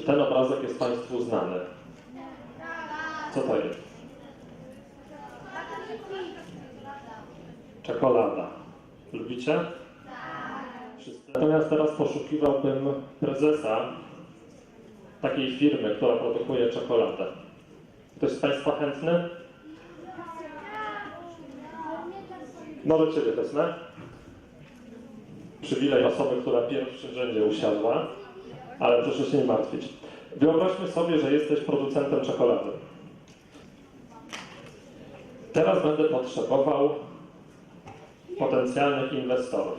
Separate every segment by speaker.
Speaker 1: Czy ten obrazek jest Państwu znany? Co to jest? Czekolada. Lubicie? Natomiast teraz poszukiwałbym prezesa takiej firmy, która produkuje czekoladę. Ktoś z Państwa chętny? Może Ciebie wezmę. Przywilej osoby, która w rzędzie usiadła, ale proszę się nie martwić. Wyobraźmy sobie, że jesteś producentem czekolady. Teraz będę potrzebował potencjalnych inwestorów.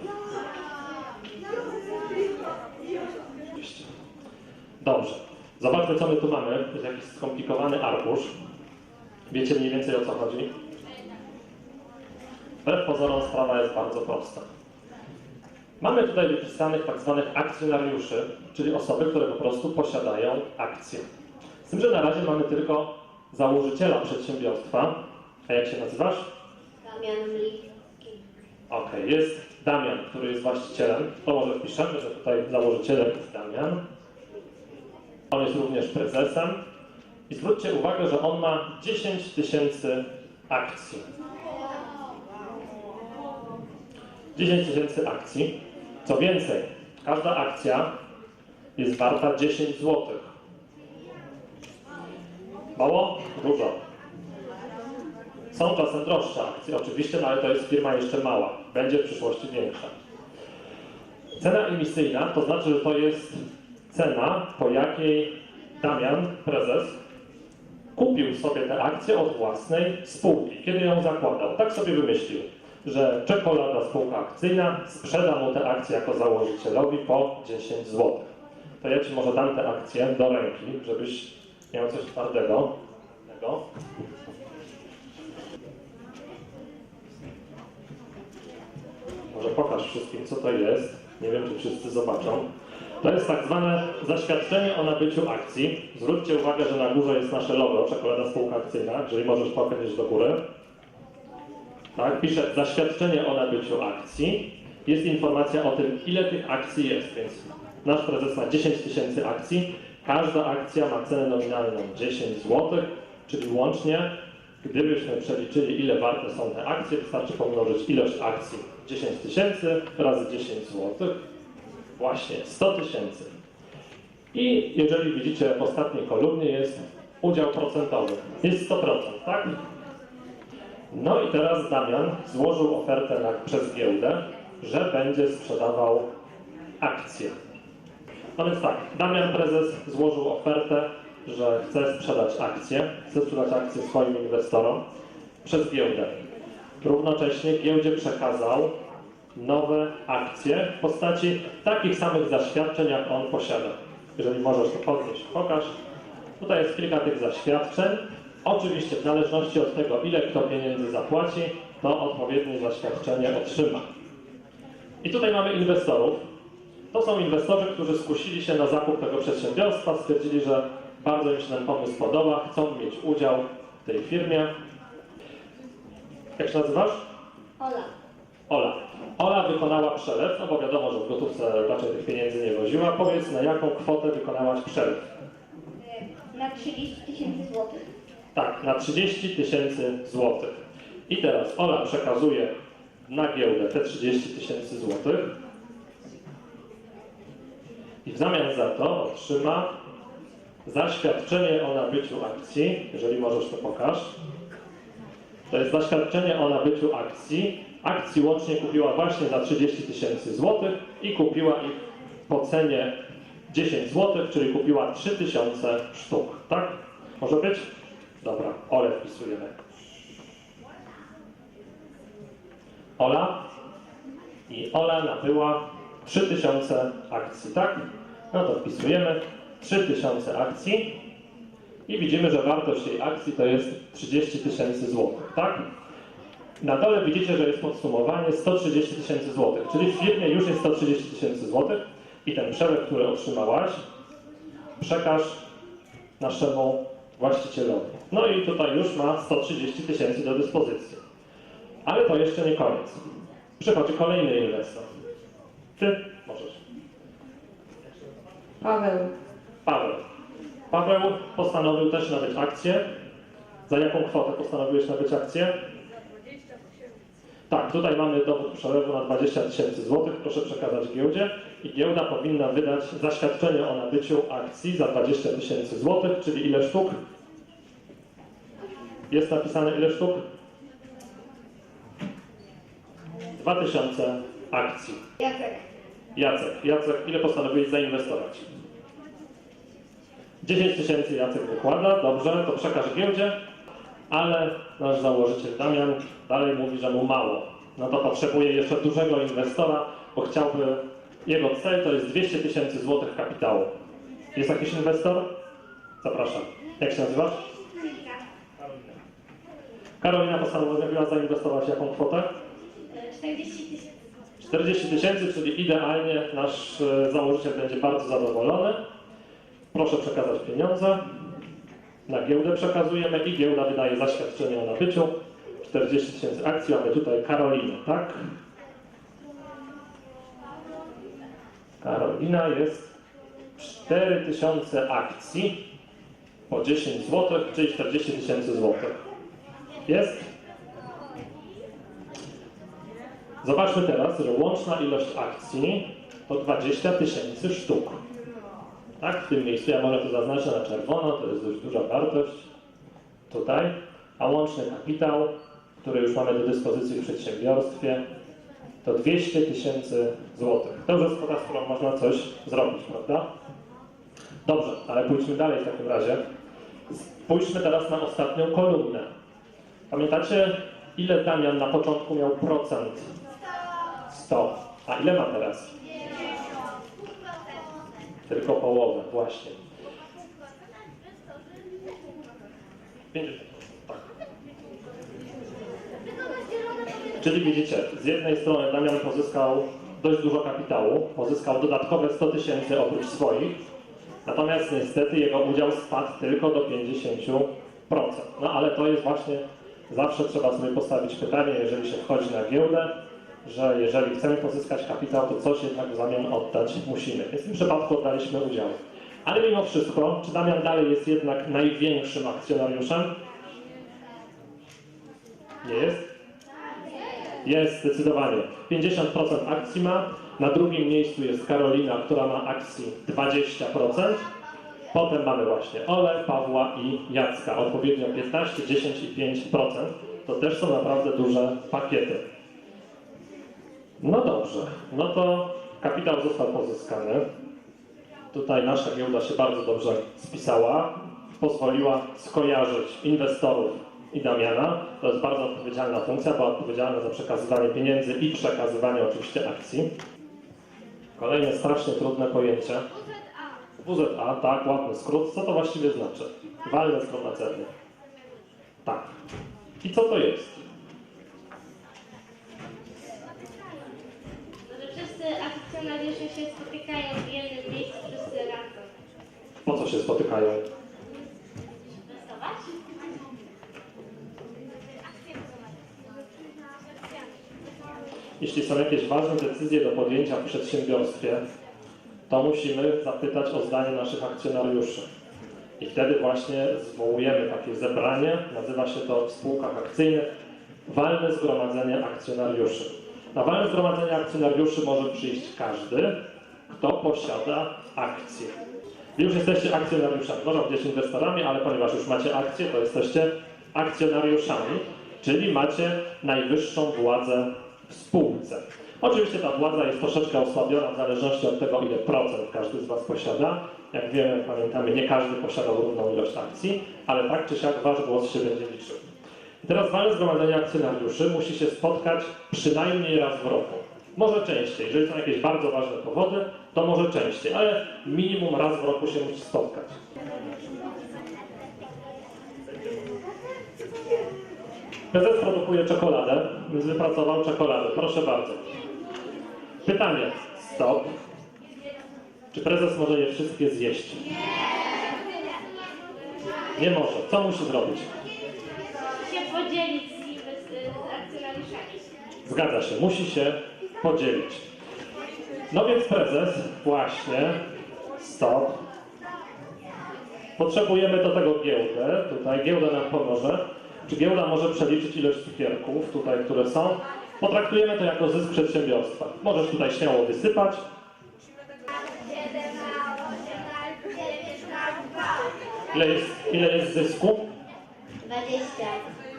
Speaker 1: Dobrze. Zobaczmy, co my tu mamy. Jest jakiś skomplikowany arkusz. Wiecie mniej więcej o co chodzi? Wbrew pozorom sprawa jest bardzo prosta. Mamy tutaj wypisanych tak zwanych akcjonariuszy, czyli osoby, które po prostu posiadają akcje. Z tym, że na razie mamy tylko założyciela przedsiębiorstwa. A jak się nazywasz?
Speaker 2: Damian Mlik.
Speaker 1: Okej, jest Damian, który jest właścicielem. To może wpiszemy, że tutaj założycielem jest Damian. On jest również prezesem. I zwróćcie uwagę, że on ma 10 tysięcy akcji. 10 tysięcy akcji. Co więcej, każda akcja jest warta 10 zł. Mało? Dużo. Są czasem droższe akcje, oczywiście, no ale to jest firma jeszcze mała. Będzie w przyszłości większa. Cena emisyjna to znaczy, że to jest cena, po jakiej Damian, prezes, kupił sobie te akcje od własnej spółki, kiedy ją zakładał. Tak sobie wymyślił, że czekolada spółka akcyjna sprzeda mu te akcje jako założycielowi po 10 zł. To ja Ci może dam te akcje do ręki, żebyś miał coś twardego. Może pokaż wszystkim, co to jest. Nie wiem, czy wszyscy zobaczą. To jest tak zwane zaświadczenie o nabyciu akcji. Zwróćcie uwagę, że na górze jest nasze logo, czekolada spółka akcyjna, jeżeli możesz pokazać do góry. Tak, pisze zaświadczenie o nabyciu akcji. Jest informacja o tym, ile tych akcji jest, więc nasz prezes ma 10 tysięcy akcji. Każda akcja ma cenę nominalną 10 zł, czyli łącznie, gdybyśmy przeliczyli, ile warte są te akcje, wystarczy pomnożyć ilość akcji 10 tysięcy razy 10 zł. Właśnie 100 tysięcy. I jeżeli widzicie w ostatniej kolumnie jest udział procentowy. Jest 100%, tak? No i teraz Damian złożył ofertę na, przez giełdę, że będzie sprzedawał akcje. No więc tak, Damian prezes złożył ofertę, że chce sprzedać akcje, chce sprzedać akcje swoim inwestorom przez giełdę. Równocześnie giełdzie przekazał nowe akcje w postaci takich samych zaświadczeń, jak on posiada. Jeżeli możesz to podnieść, pokaż. Tutaj jest kilka tych zaświadczeń. Oczywiście w zależności od tego, ile kto pieniędzy zapłaci, to odpowiednie zaświadczenie otrzyma. I tutaj mamy inwestorów. To są inwestorzy, którzy skusili się na zakup tego przedsiębiorstwa, stwierdzili, że bardzo im się ten pomysł podoba, chcą mieć udział w tej firmie. Jak się nazywasz?
Speaker 2: Ola.
Speaker 1: Ola. Ola wykonała przelew, no bo wiadomo, że w gotówce raczej tych pieniędzy nie woziła. Powiedz, na jaką kwotę wykonałaś przelew?
Speaker 2: E, Na 30 tysięcy złotych.
Speaker 1: Tak, na 30 tysięcy złotych. I teraz Ola przekazuje na giełdę te 30 tysięcy złotych i w zamian za to otrzyma zaświadczenie o nabyciu akcji, jeżeli możesz to pokaż. To jest zaświadczenie o nabyciu akcji. Akcji łącznie kupiła właśnie za 30 tysięcy złotych i kupiła ich po cenie 10 złotych, czyli kupiła 3000 sztuk. Tak? Może być? Dobra, Ole wpisujemy. Ola i Ola nabyła 3000 akcji, tak? No to wpisujemy 3000 akcji i widzimy, że wartość tej akcji to jest 30 tysięcy złotych, tak? Na dole widzicie, że jest podsumowanie 130 tysięcy złotych, czyli w firmie już jest 130 tysięcy złotych i ten przelew, który otrzymałaś, przekaż naszemu właścicielowi. No i tutaj już ma 130 tysięcy do dyspozycji. Ale to jeszcze nie koniec. Przychodzi kolejny inwestor. Ty możesz.
Speaker 3: Paweł.
Speaker 1: Paweł. Paweł postanowił też nabyć akcję. Za jaką kwotę postanowiłeś nabyć akcję? Tak, tutaj mamy dowód przelewu na 20 tysięcy złotych. Proszę przekazać giełdzie i giełda powinna wydać zaświadczenie o nabyciu akcji za 20 tysięcy złotych, czyli ile sztuk? Jest napisane ile sztuk? 2000 akcji.
Speaker 2: Jacek.
Speaker 1: Jacek, Jacek, ile postanowiłeś zainwestować? 10 tysięcy Jacek wykłada, dobrze, to przekaż giełdzie, ale nasz założyciel Damian dalej mówi, że mu mało. No to potrzebuje jeszcze dużego inwestora, bo chciałby, jego cel to jest 200 tysięcy złotych kapitału. Jest jakiś inwestor? Zapraszam. Jak się nazywasz? Karolina postanowiła zainwestować jaką kwotę?
Speaker 2: 40 tysięcy.
Speaker 1: 40 tysięcy, czyli idealnie nasz e, założyciel będzie bardzo zadowolony. Proszę przekazać pieniądze. Na giełdę przekazujemy i giełda wydaje zaświadczenie o nabyciu. 40 tysięcy akcji, mamy tutaj Karolinę, tak? Karolina jest 4000 akcji po 10 zł, czyli 40 tysięcy złotych. Jest? Zobaczmy teraz, że łączna ilość akcji to 20 tysięcy sztuk. Tak, w tym miejscu ja może to zaznaczę na czerwono, to jest dość duża wartość. Tutaj. A łączny kapitał, który już mamy do dyspozycji w przedsiębiorstwie, to 200 tysięcy złotych. To już jest kwota, z którą można coś zrobić, prawda? Dobrze, ale pójdźmy dalej w takim razie. Spójrzmy teraz na ostatnią kolumnę. Pamiętacie, ile Damian na początku miał procent 100. A ile ma teraz? Tylko połowę, właśnie. 50. Tak. Czyli widzicie, z jednej strony Damian pozyskał dość dużo kapitału, pozyskał dodatkowe 100 tysięcy oprócz swoich, natomiast niestety jego udział spadł tylko do 50%. No ale to jest właśnie, zawsze trzeba sobie postawić pytanie, jeżeli się wchodzi na giełdę, że jeżeli chcemy pozyskać kapitał, to coś jednak w zamian oddać musimy. Więc w tym przypadku oddaliśmy udział. Ale mimo wszystko, czy Damian dalej jest jednak największym akcjonariuszem? Nie jest? Jest, zdecydowanie. 50% akcji ma. Na drugim miejscu jest Karolina, która ma akcji 20%. Potem mamy właśnie Ole, Pawła i Jacka. Odpowiednio 15, 10 i 5%. To też są naprawdę duże pakiety. No dobrze, no to kapitał został pozyskany. Tutaj nasza giełda się bardzo dobrze spisała. Pozwoliła skojarzyć inwestorów i Damiana. To jest bardzo odpowiedzialna funkcja, była odpowiedzialna za przekazywanie pieniędzy i przekazywanie oczywiście akcji. Kolejne strasznie trudne pojęcie. WZA, tak, ładny skrót. Co to właściwie znaczy? Walne zgromadzenie. Tak. I co to jest?
Speaker 2: Że wszyscy akcjonariusze się spotykają w jednym miejscu wszyscy razem.
Speaker 1: Po co się spotykają?
Speaker 2: Inwestować?
Speaker 1: Jeśli są jakieś ważne decyzje do podjęcia w przedsiębiorstwie, to musimy zapytać o zdanie naszych akcjonariuszy. I wtedy właśnie zwołujemy takie zebranie, nazywa się to w spółkach akcyjnych walne zgromadzenie akcjonariuszy. Na walne zgromadzenie akcjonariuszy może przyjść każdy, kto posiada akcje. Już jesteście akcjonariuszami, można powiedzieć inwestorami, ale ponieważ już macie akcje, to jesteście akcjonariuszami, czyli macie najwyższą władzę w spółce. Oczywiście ta władza jest troszeczkę osłabiona w zależności od tego, ile procent każdy z Was posiada. Jak wiemy, pamiętamy, nie każdy posiadał równą ilość akcji, ale tak czy siak Wasz głos się będzie liczył. Teraz walne zgromadzenie akcjonariuszy musi się spotkać przynajmniej raz w roku. Może częściej. Jeżeli są jakieś bardzo ważne powody, to może częściej, ale minimum raz w roku się musi spotkać. Prezes produkuje czekoladę, więc wypracował czekoladę. Proszę bardzo. Pytanie. Stop. Czy prezes może je wszystkie zjeść? Nie może. Co musi zrobić?
Speaker 2: się podzielić z, inwest- z akcjonariuszami.
Speaker 1: Zgadza się, musi się podzielić. No więc prezes właśnie, stop, Potrzebujemy do tego giełdę, tutaj giełda nam pomoże. Czy giełda może przeliczyć ilość cukierków tutaj, które są? Potraktujemy to jako zysk przedsiębiorstwa. Możesz tutaj śmiało wysypać. Ile jest, ile jest zysku?
Speaker 2: 20.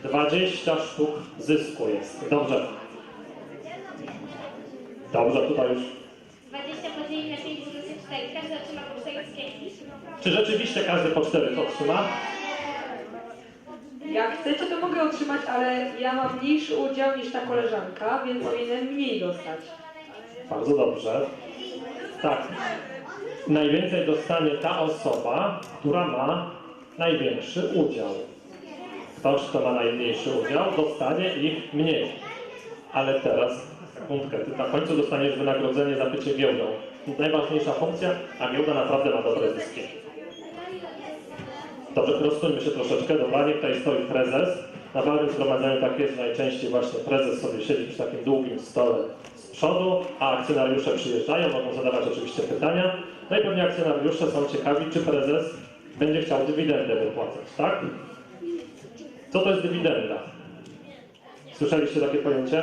Speaker 1: 20 sztuk zysku jest. Dobrze. Dobrze, tutaj już.
Speaker 2: 20 podzielić na 5 minus 4. Każdy otrzyma po 4 cukierki.
Speaker 1: Czy rzeczywiście każdy po 4 to otrzyma?
Speaker 3: Jak chcecie, to mogę otrzymać, ale ja mam mniejszy udział niż ta koleżanka, więc powinnam mniej dostać.
Speaker 1: Bardzo dobrze. Tak. Najwięcej dostanie ta osoba, która ma największy udział. Ktoś, kto ma najmniejszy udział, dostanie ich mniej. Ale teraz, sekundkę, ty na końcu dostaniesz wynagrodzenie za bycie giełdą. Najważniejsza funkcja, a giełda naprawdę ma dobre zyski. Dobrze, rozstójmy się troszeczkę. Dobra, niech tutaj stoi prezes. Na walnym zgromadzeniu tak jest, najczęściej właśnie prezes sobie siedzi przy takim długim stole z przodu, a akcjonariusze przyjeżdżają, mogą zadawać oczywiście pytania. No i pewnie akcjonariusze są ciekawi, czy prezes będzie chciał dywidendę wypłacać, tak? Co to jest dywidenda? Słyszeliście takie pojęcie?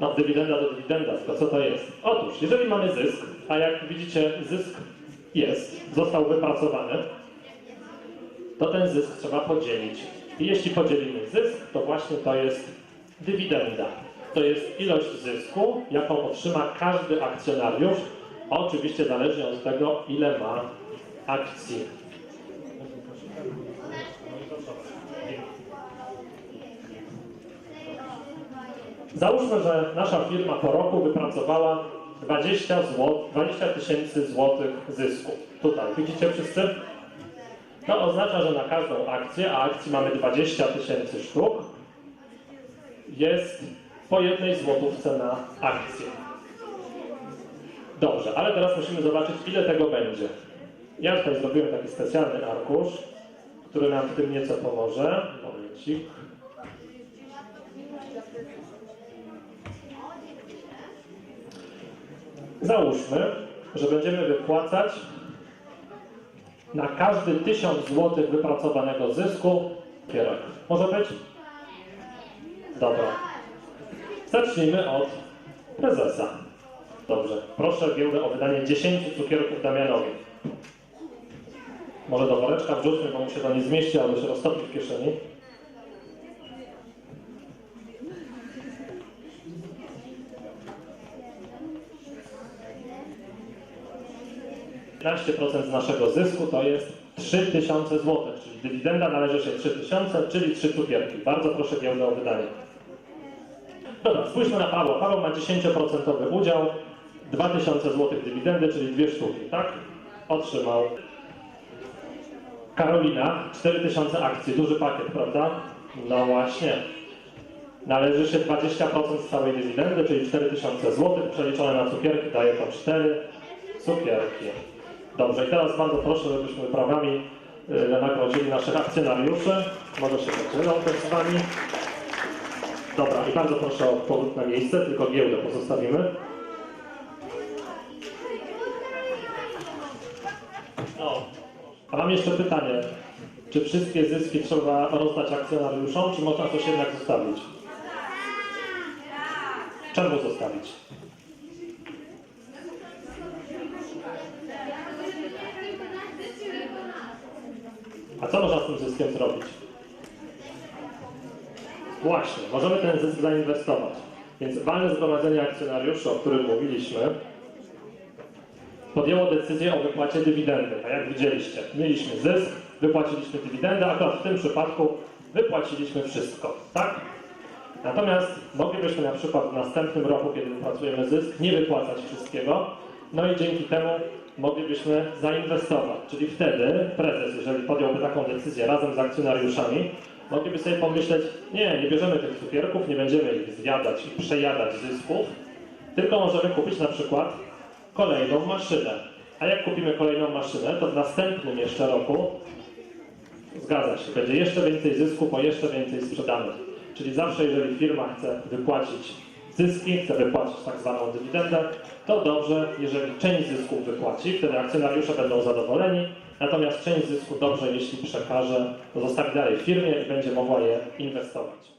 Speaker 1: No, dywidenda to dywidenda, tylko co to jest? Otóż, jeżeli mamy zysk, a jak widzicie, zysk jest, został wypracowany, to ten zysk trzeba podzielić. I jeśli podzielimy zysk, to właśnie to jest dywidenda. To jest ilość zysku, jaką otrzyma każdy akcjonariusz, oczywiście zależnie od tego, ile ma akcji. Załóżmy, że nasza firma po roku wypracowała 20 zł, 20 tysięcy złotych zysku. Tutaj, widzicie wszyscy? To oznacza, że na każdą akcję, a akcji mamy 20 tysięcy sztuk, jest po jednej złotówce na akcję. Dobrze, ale teraz musimy zobaczyć, ile tego będzie. Ja tutaj zrobiłem taki specjalny arkusz, który nam w tym nieco pomoże. Momencik. Załóżmy, że będziemy wypłacać na każdy 1000 zł wypracowanego zysku cukierek. Może być? Dobra. Zacznijmy od prezesa. Dobrze. Proszę giełdę o wydanie 10 cukierków Damianowi. Może do woreczka wrzućmy, bo mu się to nie zmieści, albo się roztopi w kieszeni. Procent z naszego zysku to jest 3000 zł, czyli dywidenda należy się 3000, czyli 3 cukierki. Bardzo proszę giełdę o wydanie. Dobra, spójrzmy na Pawła. Paweł ma 10% udział, 2000 zł dywidendy, czyli dwie sztuki, tak? Otrzymał. Karolina, 4000 akcji, duży pakiet, prawda? No właśnie. Należy się 20% z całej dywidendy, czyli 4000 zł, przeliczone na cukierki daje to 4 cukierki. Dobrze, i teraz bardzo proszę, żebyśmy prawami y, nagrodzili naszych akcjonariuszy. Może się podzielą też z Wami. Dobra, i bardzo proszę o powrót na miejsce, tylko giełdę pozostawimy. O. A mam jeszcze pytanie. Czy wszystkie zyski trzeba rozdać akcjonariuszom, czy można coś jednak zostawić? Czemu zostawić? A co można z tym zyskiem zrobić? Właśnie, możemy ten zysk zainwestować. Więc walne zgromadzenie akcjonariuszy, o którym mówiliśmy, podjęło decyzję o wypłacie dywidendy. A jak widzieliście, mieliśmy zysk, wypłaciliśmy dywidendę, akurat w tym przypadku wypłaciliśmy wszystko, tak? Natomiast moglibyśmy na przykład w następnym roku, kiedy wypracujemy zysk, nie wypłacać wszystkiego, no i dzięki temu moglibyśmy zainwestować. Czyli wtedy prezes, jeżeli podjąłby taką decyzję razem z akcjonariuszami, mogliby sobie pomyśleć, nie, nie bierzemy tych cukierków, nie będziemy ich zjadać i przejadać zysków, tylko możemy kupić na przykład kolejną maszynę. A jak kupimy kolejną maszynę, to w następnym jeszcze roku Zgadza się. Będzie jeszcze więcej zysku, bo jeszcze więcej sprzedamy. Czyli zawsze, jeżeli firma chce wypłacić zyski, chce wypłacić tak zwaną dywidendę, to dobrze, jeżeli część zysków wypłaci, wtedy akcjonariusze będą zadowoleni, natomiast część zysku dobrze, jeśli przekaże, zostawi dalej firmie i będzie mogła je inwestować.